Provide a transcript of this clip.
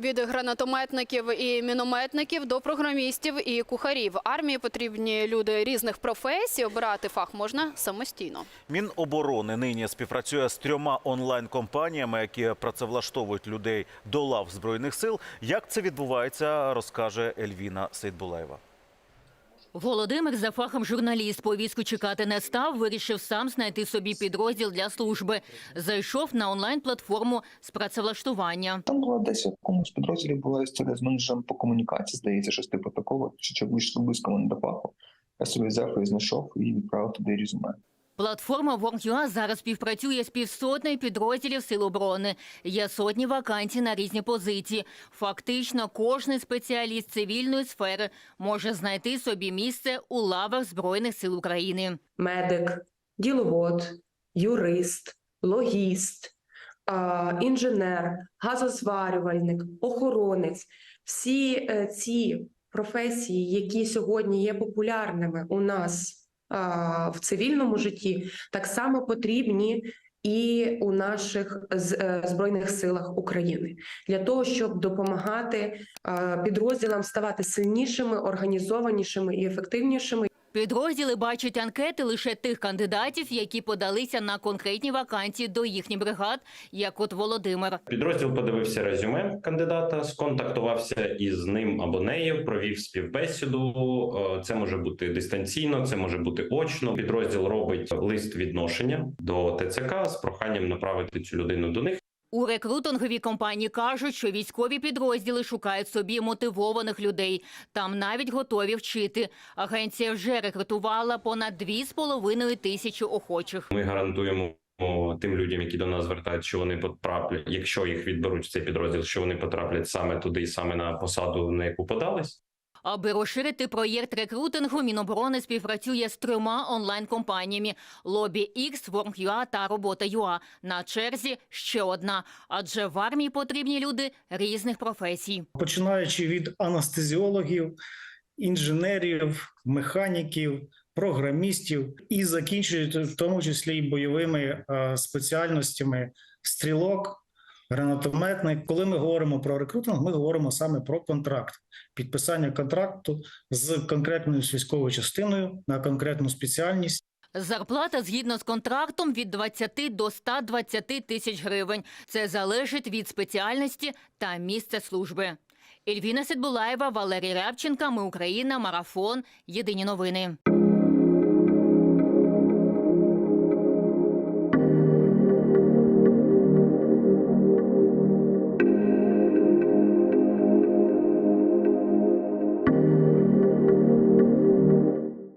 Від гранатометників і мінометників до програмістів і кухарів. Армії потрібні люди різних професій. Обирати фах можна самостійно. Міноборони нині співпрацює з трьома онлайн-компаніями, які працевлаштовують людей до лав збройних сил. Як це відбувається, розкаже Ельвіна Сейдбулаєва. Володимир за фахом журналіст повістку чекати не став, вирішив сам знайти собі підрозділ для служби. Зайшов на онлайн-платформу з працевлаштування. Там була десь в якомусь підрозділі була історія з менеджером по комунікації, здається, щось типу такого, чи чомусь близько мене до фаху. Я собі взяв і знайшов і відправив туди резюме. Платформа Work.ua зараз співпрацює з півсотнею підрозділів Сил оборони. Є сотні вакансій на різні позиції. Фактично, кожний спеціаліст цивільної сфери може знайти собі місце у лавах Збройних сил України. медик, діловод, юрист, логіст, інженер, газозварювальник, охоронець. Всі е, ці професії, які сьогодні є популярними у нас в цивільному житті, так само потрібні. І у наших е, збройних силах України для того, щоб допомагати підрозділам ставати сильнішими, організованішими і ефективнішими. Підрозділи бачать анкети лише тих кандидатів, які подалися на конкретні вакансії до їхніх бригад, як от Володимир. Підрозділ подивився резюме кандидата, сконтактувався із ним або нею, провів співбесіду. Це може бути дистанційно, це може бути очно. Підрозділ робить лист відношення до ТЦК з проханням направити цю людину до них. У рекрутинговій компанії кажуть, що військові підрозділи шукають собі мотивованих людей. Там навіть готові вчити. Агенція вже рекрутувала понад 2,5 тисячі охочих. Ми гарантуємо. Тим людям, які до нас звертають, що вони потраплять, якщо їх відберуть в цей підрозділ, що вони потраплять саме туди, саме на посаду, на яку подались. Аби розширити проєкт рекрутингу, Міноборони співпрацює з трьома онлайн-компаніями – Лобі X, Work.ua та Робота.ua. На черзі ще одна, адже в армії потрібні люди різних професій. починаючи від анестезіологів, інженерів, механіків, програмістів і закінчуючи в тому числі і бойовими е, спеціальностями стрілок, гранатометник. Коли ми говоримо про рекрутинг, ми говоримо саме про контракт, підписання контракту з конкретною військовою частиною на конкретну спеціальність. Зарплата згідно з контрактом від 20 до 120 тисяч гривень. Це залежить від спеціальності та місця служби. Ельвіна Сидбулаєва, Валерій Рябченка. Ми Україна. Марафон. Єдині новини.